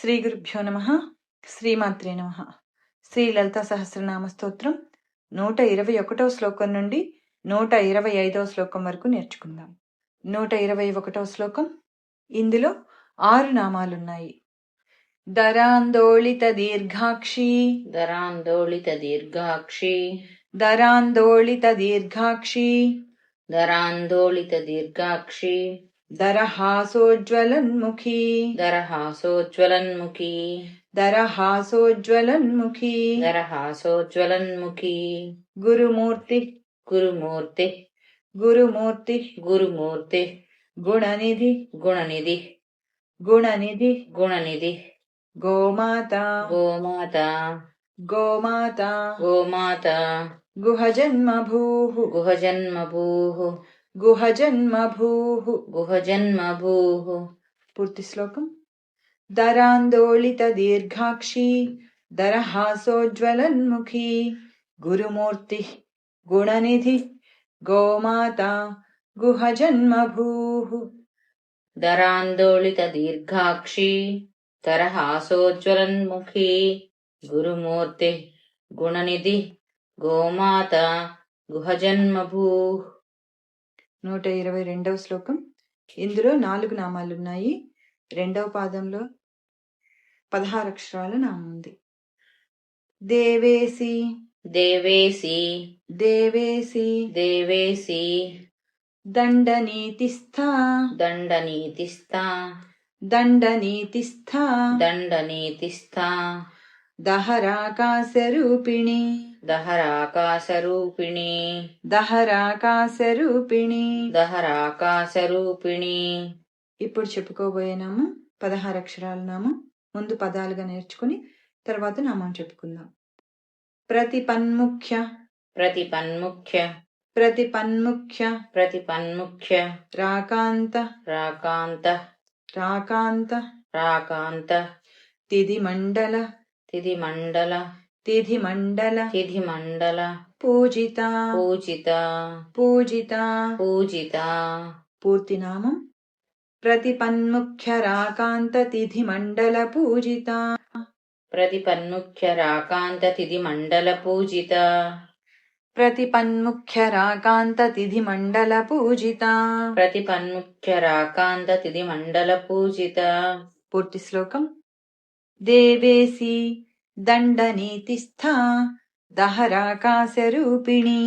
శ్రీ గురుభ్యో నమ శ్రీమాత్రే నమ. శ్రీ లలిత సహస్రనామ స్తోత్రం నూట ఇరవై ఒకటవ శ్లోకం నుండి నూట ఇరవై ఐదవ శ్లోకం వరకు నేర్చుకుందాం. నూట ఇరవై ఒకటవ శ్లోకం ఇందులో ఆరు నామాలున్నాయి. దరాందోళిత దీర్ఘాక్షి. దరాందోళిత దీర్ఘాక్షి. దరాందోళిత దీర్ఘాక్షి. దరాందోళిత దీర్ఘాక్షి. దరహాసోజ్వలన్ముఖీ. దరహాసోజ్వలన్ముఖి. దరహాసోజ్వలన్ముఖీ. దరహాసోజ్వలన్ముఖి. గురుమూర్తి. గురుమూర్తి. గురుమూర్తి. గురుమూర్తి. గుణనిధి. గుణనిధి. గుణనిధి. గుణనిధి. గోమాత. గోమాత. గోమాత. గోమాత. గుహజన్మభూః. గుహజన్మభూః. గుహజన్మభూః. గుహజన్మభూః. పూర్తి శ్లోకం. దరాందోళిత దీర్ఘాక్షి దరహాసోజ్వలన్ముఖీ గురుమూర్తి గుణనిధి గోమాత గుహజన్మభూః. దరాందోళిత దీర్ఘాక్షి తరహాసోజ్వలన్ముఖి గురుమూర్తి గుణనిధి గోమాత గుహజన్మభూ. నూట ఇరవై రెండవ శ్లోకం. ఇందులో నాలుగు నామాలున్నాయి. రెండవ పాదంలో పదహారు అక్షరాల నామం ఉంది. దేవేసి. దేవేసి. దేవేసి. దేవేసి. దండనీతిస్థ. దండనీతిస్థా. దండనీతిస్థ. దండనీతిస్థా. దహరాకాశరూపిణి. దహరాకాశరూపిణి. దహరాకాశరూపిణి. దహరాకాశరూపిణి. ఇప్పుడు చెప్పుకోబోయే నామం పదహారు అక్షరాల నామం. ముందు పదాలుగా నేర్చుకుని తర్వాత నామం చెప్పుకుందాం. ప్రతిపన్ముఖ్య. ప్రతిపన్ముఖ్య. ప్రతిపన్ముఖ్య. ప్రతిపన్ముఖ్య. రాకాంత. రాకాంత. రాకాంత. రాకాంత. తిథి మండల తిథి మండల తిథి మండల తిథి మండల పూజిత పూజిత పూజిత పూజిత పూర్తి నామం ప్రతిపన్ముఖ్య రాకాంత తిథి మండల పూజిత ప్రతిపన్ముఖ్య రాకాంత తిథి మండల పూజిత ప్రతిపన్ముఖ్య రాకాంత తిథి మండల పూజిత ప్రతిపన్ముఖ్య రాకాంత తిథి మండల పూజిత పూర్తి శ్లోకం దేవేసి దండనీతిస్థ దహరాకాశరూపిణి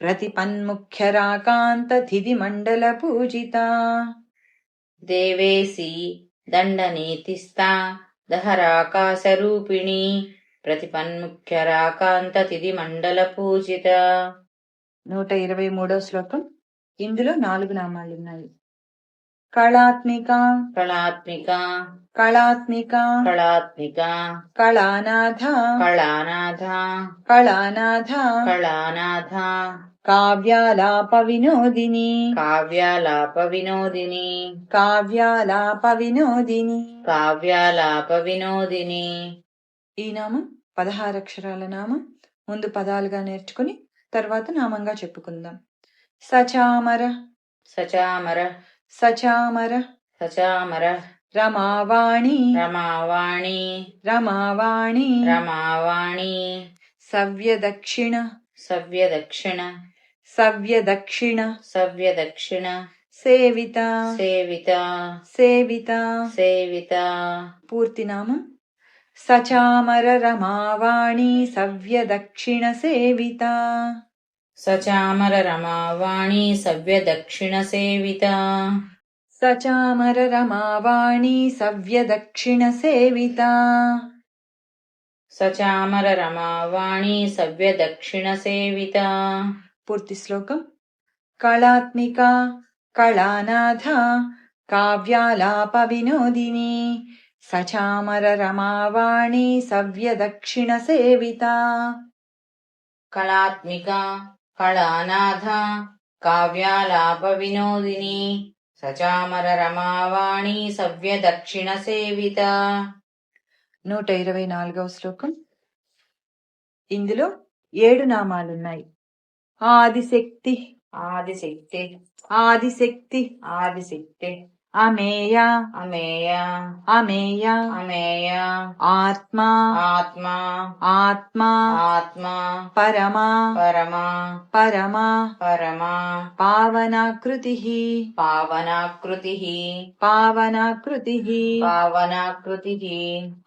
ప్రతిపన్ముఖ్య రాకాంత తిథి మండల పూజిత దేవేసి దండనీతిస్థా దహరాకాశరూపిణి ప్రతిపన్ముఖ్య రాకాంత తిథి మండల పూజిత నూట ఇరవై మూడో శ్లోకం. ఇందులో నాలుగు నామాలున్నాయి. కళాత్మిక కళాత్మిక కళాత్మిక కళాత్మిక కళానాథ కళానాథ కళానాథ కళానాథ కావ్యాలాప వినోదిని కావ్యాలాప వినోదిని కావ్యాలాప వినోదిని. కావ్యాలాప వినోదిని. ఈ నామం పదహారు అక్షరాల నామం. ముందు పదాలుగా నేర్చుకుని తర్వాత నామంగా చెప్పుకుందాం. సచామర. సచామర. సచామర సచామర రమావాణి రమావాణి రమావాణి రమావాణి సవ్యదక్షిణ సవ్యదక్షిణ సవ్యదక్షిణ సవ్యదక్షిణ సేవిత సేవిత సేవిత సేవిత. పూర్తి నామం సచామర రమావాణి సవ్యదక్షిణ సేవిత. సచామర రమావాణి సవ్యదక్షిణ సేవిత సచామర రమావాణి సవ్యదక్షిణ సేవిత సచామర రమావాణి సవ్యదక్షిణ సేవిత పూర్తి శ్లోకం. కళాత్మిక కళానాథ కావ్యాలాప వినోదిని సచామర రమావాణి సవ్యదక్షిణ కళానాథ కావ్యాలాప వినోదిని సచామర రమావాణి సవ్యదక్షిణ సేవిత నూట ఇరవై నాలుగవ శ్లోకం. ఇందులో ఏడు నామాలున్నాయి. ఆదిశక్తి ఆదిశక్తి ఆదిశక్తి ఆదిశక్తి. అమేయ అమేయ అమేయ అమేయ ఆత్మ ఆత్మ ఆత్మ ఆత్మ పరమ పరమ పరమ పరమ పావనాకృతి పావనాకృతి పావనాకృతి పావనాకృతి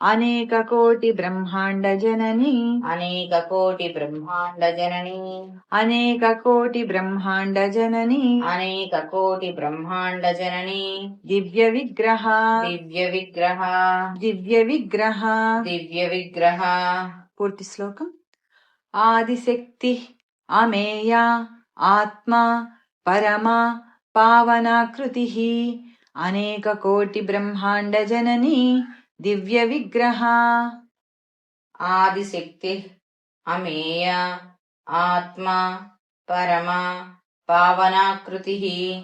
అనేక కోటి బ్రహ్మాండ జనని అనేక కోటి బ్రహ్మాండ జనని అనేక కోటి బ్రహ్మాండ జనని అనేక కోటి బ్రహ్మాండ జనని దివ్య విగ్రహ దివ్య విగ్రహ దివ్య విగ్రహ దివ్య విగ్రహ పూర్తి శ్లోకం. ఆదిశక్తి అమేయ ఆత్మ పరమ పావనాకృతి. అనేక కోటి బ్రహ్మాండ జనని దివ్య విగ్రహ ఆదిశక్తి అమేయ ఆత్మ పరమ పావనాకృతి.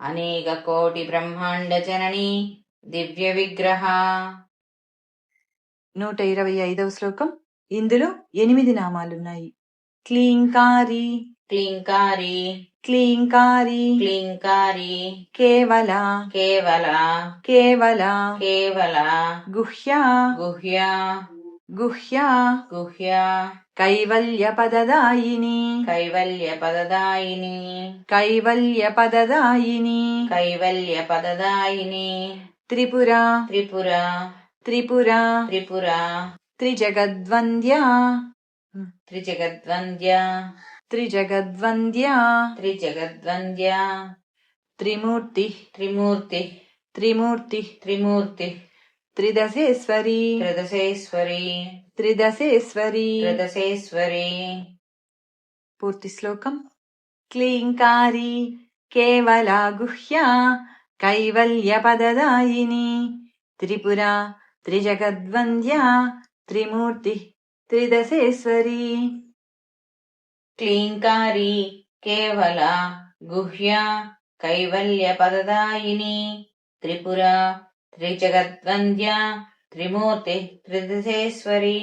అనేక కోటి బ్రహ్మాండ జనని దివ్య విగ్రహ. నూట ఇరవై ఐదవ శ్లోకం. ఇందులో ఎనిమిది నామాలున్నాయి. క్లీంకారి. క్లీంకారి. క్లీంకారి. క్లీంకారి. కేవల. కేవల. కేవల. కేవల. గుహ్య. గుహ్య. గుహ్య గుహ్య కైవల్య పదదాయిని కైవల్య పదదాయిని కైవల్య పదదాయిని కైవల్య పదదాయిని త్రిపుర త్రిపుర త్రిపుర త్రిపుర త్రిజగద్వంద్య త్రిజగద్వంద్య త్రిజగద్వంద్య త్రిజగద్వంద్య త్రిమూర్తి త్రిమూర్తి త్రిమూర్తి త్రిమూర్తి త్రిదశేశ్వరి. త్రిదశేశ్వరి. త్రిదశేశ్వరి. త్రిదశేశ్వరి. పూర్తి శ్లోకం. క్లీంకారి కేవల గుహ్య కైవల్య పదదాయిని త్రిపుర త్రిజగద్వంద్య త్రిమూర్తి త్రిదశేశ్వరి. క్లీంకారి కేవల గుహ్య కైవల్య పదదాయిని త్రిపుర త్రిజగద్వంద్య త్రిమూర్తి త్రిదశేశ్వరి.